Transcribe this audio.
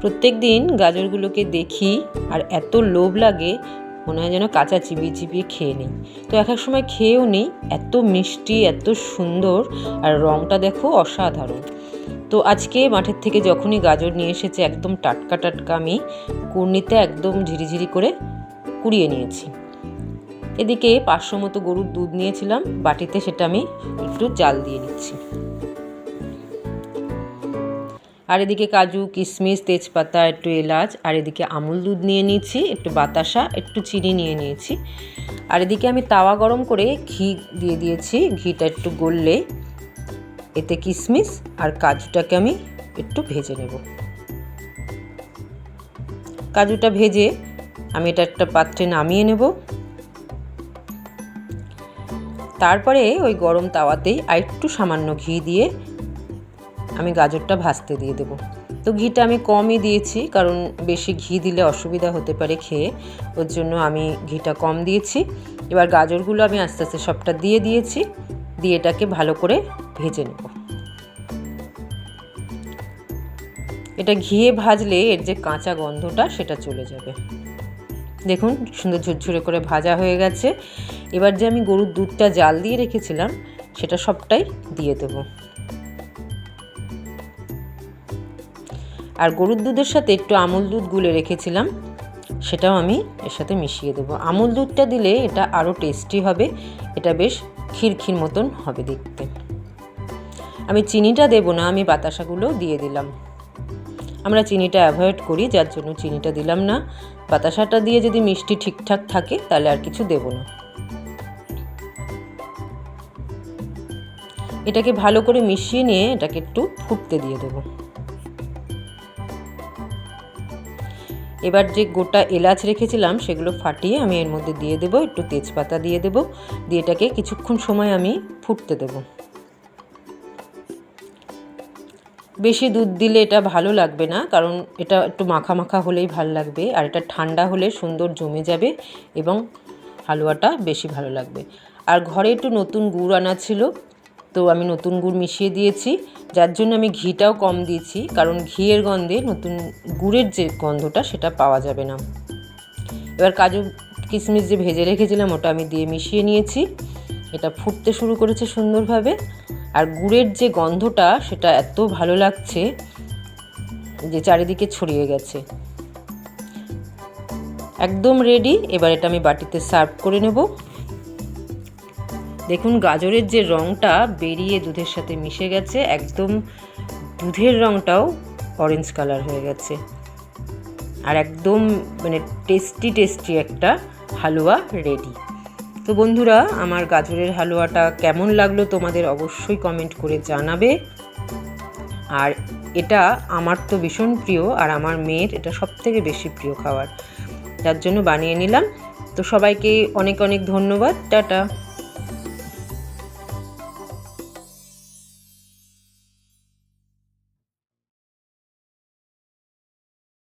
প্রত্যেক দিন গাজরগুলোকে দেখি আর এত লোভ লাগে, মনে হয় যেন কাঁচা চিবিয়ে চিবিয়ে খেয়ে নিই। তো এক এক সময় খেয়েও নিই, এত মিষ্টি, এত সুন্দর আর রঙটা দেখো অসাধারণ। তো আজকে মাঠের থেকে যখনই গাজর নিয়ে এসেছে একদম টাটকা টাটকা আমি কুর্নিতে একদম ঝিরিঝিরি করে কুড়িয়ে নিয়েছি। এদিকে পাঁচশো মতো গরুর দুধ নিয়েছিলাম, বাটিতে সেটা আমি একটু জাল দিয়ে নিচ্ছি। আর এদিকে কাজু কিশমিশ তেজপাতা, একটু এলাচ, আর এদিকে আমুল দুধ নিয়ে নিয়েছি, একটু বাতাসা, একটু চিনি নিয়ে নিয়েছি। আর এদিকে আমি তাওয়া গরম করে ঘি দিয়ে দিয়েছি, ঘিটা একটু গললে। এতে কিশমিশ আর কাজুটাকে আমি একটু ভেজে নেব। কাজুটা ভেজে আমি এটা একটা পাত্রে নামিয়ে নেব। তারপরে ওই গরম তাওয়াতেই আর একটু সামান্য ঘি দিয়ে আমি গাজরটা ভাজতে দিয়ে দেবো। তো ঘিটা আমি কমই দিয়েছি, কারণ বেশি ঘি দিলে অসুবিধা হতে পারে খেয়ে, ওর জন্য আমি ঘিটা কম দিয়েছি। এবার গাজরগুলো আমি আস্তে আস্তে সবটা দিয়ে দিয়েছি, দিয়ে এটাকে ভালো করে ভেজে নেব। এটা ঘিয়ে ভাজলে এর যে কাঁচা গন্ধটা সেটা চলে যাবে। দেখুন, সুন্দর ঝুরঝুরে করে ভাজা হয়ে গেছে। এবার যে আমি গরুর দুধটা জাল দিয়ে রেখেছিলাম, সেটা সবটাই দিয়ে দেব। আর গরুর দুধের সাথে একটু আমুল দুধ গুলে রেখেছিলাম, সেটাও আমি এর সাথে মিশিয়ে দেবো। আমুল দুধটা দিলে এটা আরও টেস্টি হবে, এটা বেশ ক্ষীর মতন হবে দেখতে। আমি চিনিটা দেবো না, আমি বাতাসাগুলো দিয়ে দিলাম। আমরা চিনিটা অ্যাভয়েড করি, যার জন্য চিনিটা দিলাম না। বাতাসাটা দিয়ে যদি মিষ্টি ঠিকঠাক থাকে, তাহলে আর কিছু দেব না। এটাকে ভালো করে মিশিয়ে নিয়ে এটাকে একটু ফুটতে দিয়ে দেব। এবার যে গোটা এলাচ রেখেছিলাম, সেগুলো ফাটিয়ে আমি এর মধ্যে দিয়ে দেবো, একটু তেজপাতা দিয়ে দেবো, দিয়ে এটাকে কিছুক্ষণ সময় আমি ফুটতে দেবো। বেশি দুধ দিলে এটা ভালো লাগবে না, কারণ এটা একটু মাখা মাখা হলেই ভালো লাগবে, আর এটা ঠান্ডা হলে সুন্দর জমে যাবে এবং হালুয়াটা বেশি ভালো লাগবে। আর ঘরে একটু নতুন গুড় আনা ছিল তো আমি নতুন গুড় মিশিয়ে দিয়েছি। যার জন্য আমি ঘিটাও কম দিয়েছি, কারণ ঘিয়ের গন্ধে নতুন গুড়ের যে গন্ধটা সেটা পাওয়া যাবে না। এবার কাজু কিশমিশ যে ভেজে রেখেছিলাম ওটা আমি দিয়ে মিশিয়ে নিয়েছি। এটা ফুটতে শুরু করেছে সুন্দরভাবে। আর গুড়ের যে গন্ধটা সেটা এত ভালো লাগছে যে চারিদিকে ছড়িয়ে গেছে। একদম রেডি এবার এটা আমি বাটিতে সার্ভ করে নেব। দেখুন, গাজরের যে রঙটা বেরিয়ে দুধের সাথে মিশে গেছে, একদম দুধের রঙটাও অরেঞ্জ কালার হয়ে গেছে। আর একদম মানে টেস্টি টেস্টি একটা হালুয়া রেডি তো বন্ধুরা, আমার গাজরের হালুয়াটা কেমন লাগল তোমাদের অবশ্যই কমেন্ট করে জানাবে। আর এটা আমার তো ভীষণ প্রিয়, আর আমার মেয়ের এটা সব থেকে বেশি প্রিয় খাবার। যার জন্য বানিয়ে নিলাম। তো সবাইকে অনেক অনেক ধন্যবাদ। টাটা।